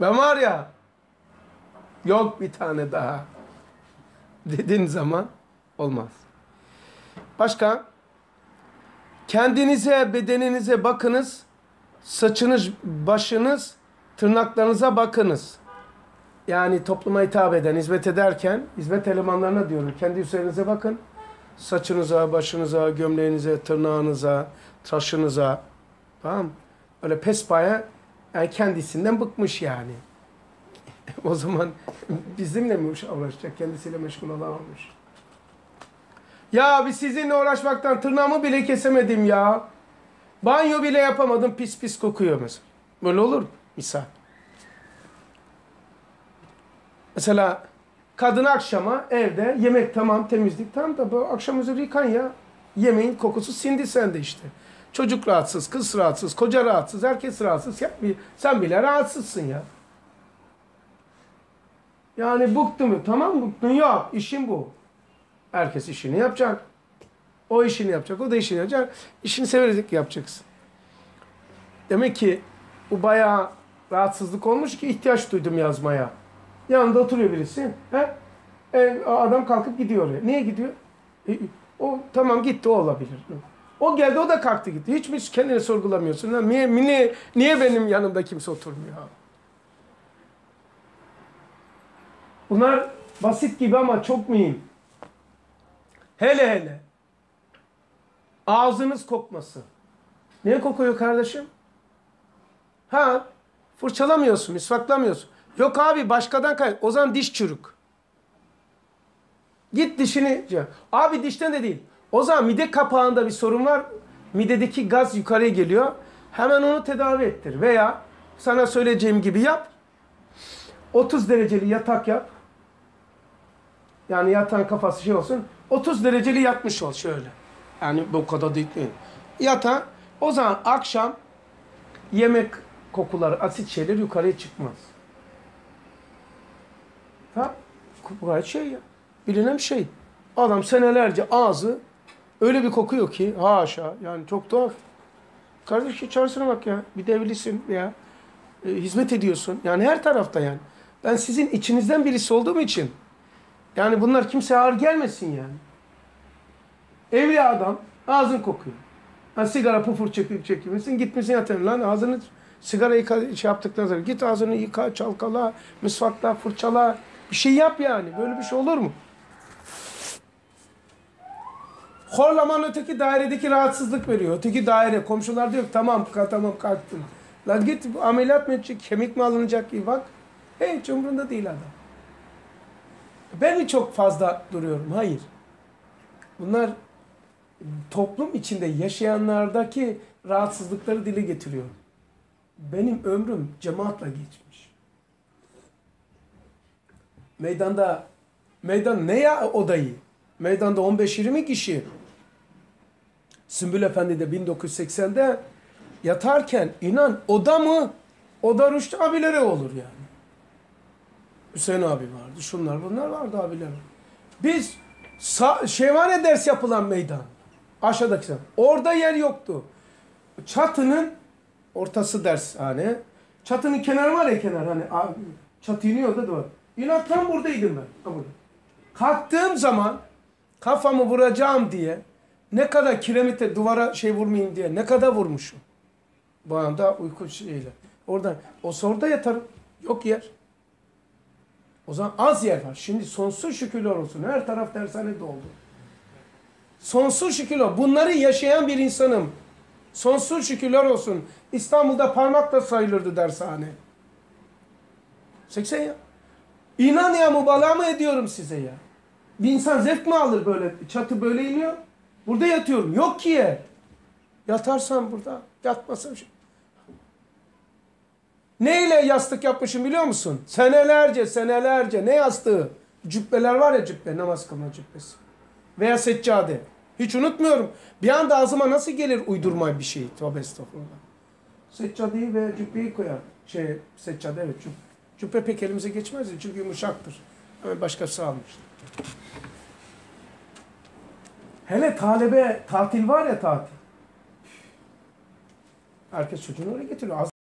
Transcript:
Ben var ya yok bir tane daha dediğin zaman olmaz. Başka? Kendinize, bedeninize bakınız. Saçınız, başınız, tırnaklarınıza bakınız. Yani topluma hitap eden, hizmet ederken, hizmet elemanlarına diyorum. Kendi üzerinize bakın. Saçınıza, başınıza, gömleğinize, tırnağınıza, tıraşınıza. Tamam? Öyle pespaya yani kendisinden bıkmış yani. o zaman bizimle mi uğraşacak? Kendisiyle meşgul olamamış. Ya biz sizinle uğraşmaktan tırnağımı bile kesemedim ya. Banyo bile yapamadım pis pis kokuyor mesela. Böyle olur mu? Misal. Mesela kadın akşama evde yemek tamam temizlik tamam da bu akşam üzeri yıkan ya. Yemeğin kokusu sindi sende işte. Çocuk rahatsız, kız rahatsız, koca rahatsız, herkes rahatsız. Sen, sen bile rahatsızsın ya. Yani bıktın mı? Tamam bıktın yok. İşin bu. Herkes işini yapacak. O işini yapacak, o da işini yapacak. İşini severek yapacaksın. Demek ki bu bayağı rahatsızlık olmuş ki ihtiyaç duydum yazmaya. Yanında oturuyor birisi. He? E, adam kalkıp gidiyor oraya. Niye gidiyor? E, o tamam gitti o olabilir. O geldi o da kalktı gitti. Hiç mi kendini sorgulamıyorsun? Ha? Niye, niye, niye benim yanımda kimse oturmuyor? Bunlar basit gibi ama çok mühim. Hele hele. Ağzınız kokması. Niye kokuyor kardeşim? Ha, fırçalamıyorsun, misvaklamıyorsun. Yok abi başkadan kay. O zaman diş çürük. Git dişini. Abi dişten de değil. O zaman mide kapağında bir sorun var. Midedeki gaz yukarıya geliyor. Hemen onu tedavi ettir. Veya sana söyleyeceğim gibi yap. 30 dereceli yatak yap. Yani yatağın kafası şey olsun. 30 dereceli yatmış ol şöyle. Yani bu kadar değil. Yatağa. O zaman akşam yemek kokuları, asit şeyler yukarıya çıkmaz. Ha? Bu gayet şey ya. Bilinen bir şey. Adam senelerce ağzı öyle bir kokuyor ki haşa yani çok tuhaf. Kardeş çağırsana bak ya. Bir devlisin ya. E, hizmet ediyorsun. Yani her tarafta yani. Ben sizin içinizden birisi olduğum için yani bunlar kimseye ağır gelmesin yani. Evli adam ağzın kokuyor. Ha, sigara pufur çekip çekmişsin gitmişsin yatın lan ağzını sigara yıka, şey yaptıktan sonra git ağzını yıka, çalkala, misvakla, fırçala. Bir şey yap yani. Böyle bir şey olur mu? Horlaman öteki dairedeki rahatsızlık veriyor. Öteki daire komşular diyor tamam tamam kalktım. Lan git ameliyat mı edecek, kemik mi alınacak ki bak. Hiç umurunda değil adam. Ben mi çok fazla duruyorum? Hayır. Bunlar toplum içinde yaşayanlardaki rahatsızlıkları dile getiriyor. Benim ömrüm cemaatla geçmiş. Meydanda meydan ne ya odayı? Meydanda 15-20 kişi. Sümbül Efendi de 1980'de yatarken inan oda mı? Oda Rüştü abilere olur yani. Hüseyin abi vardı. Şunlar bunlar vardı abiler. Biz var ya ders yapılan meydan. Aşağıdaki. Orada yer yoktu. Çatının ortası dershane. Çatının kenarı var ya kenar hani çatı iniyor da duvar. İnan tam buradaydım ben. Tam burada. Kalktığım zaman kafamı vuracağım diye ne kadar kiremite duvara şey vurmayayım diye ne kadar vurmuşum. Bu anda uyku şeyle. Oradan o sorda yatarım. Yok yer. O zaman az yer var. Şimdi sonsuz şükürler olsun. Her taraf dershane doldu. Sonsuz şükürler. Bunları yaşayan bir insanım. Sonsuz şükürler olsun. İstanbul'da parmakla sayılırdı dershane. 80 ya. İnan ya mübalağa mı ediyorum size ya? Bir insan zevk mi alır böyle? Çatı böyle iniyor. Burada yatıyorum. Yok ki yer. Yatarsam burada. Yatmasam şey. Neyle yastık yapmışım biliyor musun? Senelerce, senelerce. Ne yastığı? Cübbeler var ya cübbe, namaz kılma cübbesi. Veya seccade. Hiç unutmuyorum. Bir anda ağzıma nasıl gelir uydurma bir şey? Tövbe estağfurullah. Seccadeyi ve cübbeyi koyar. Şey, seccade evet cübbe. Cübbe pek elimize geçmez ya çünkü yumuşaktır. Ama başkası almıştır. Hele talebe tatil var ya tatil. Herkes çocuğunu oraya getiriyor.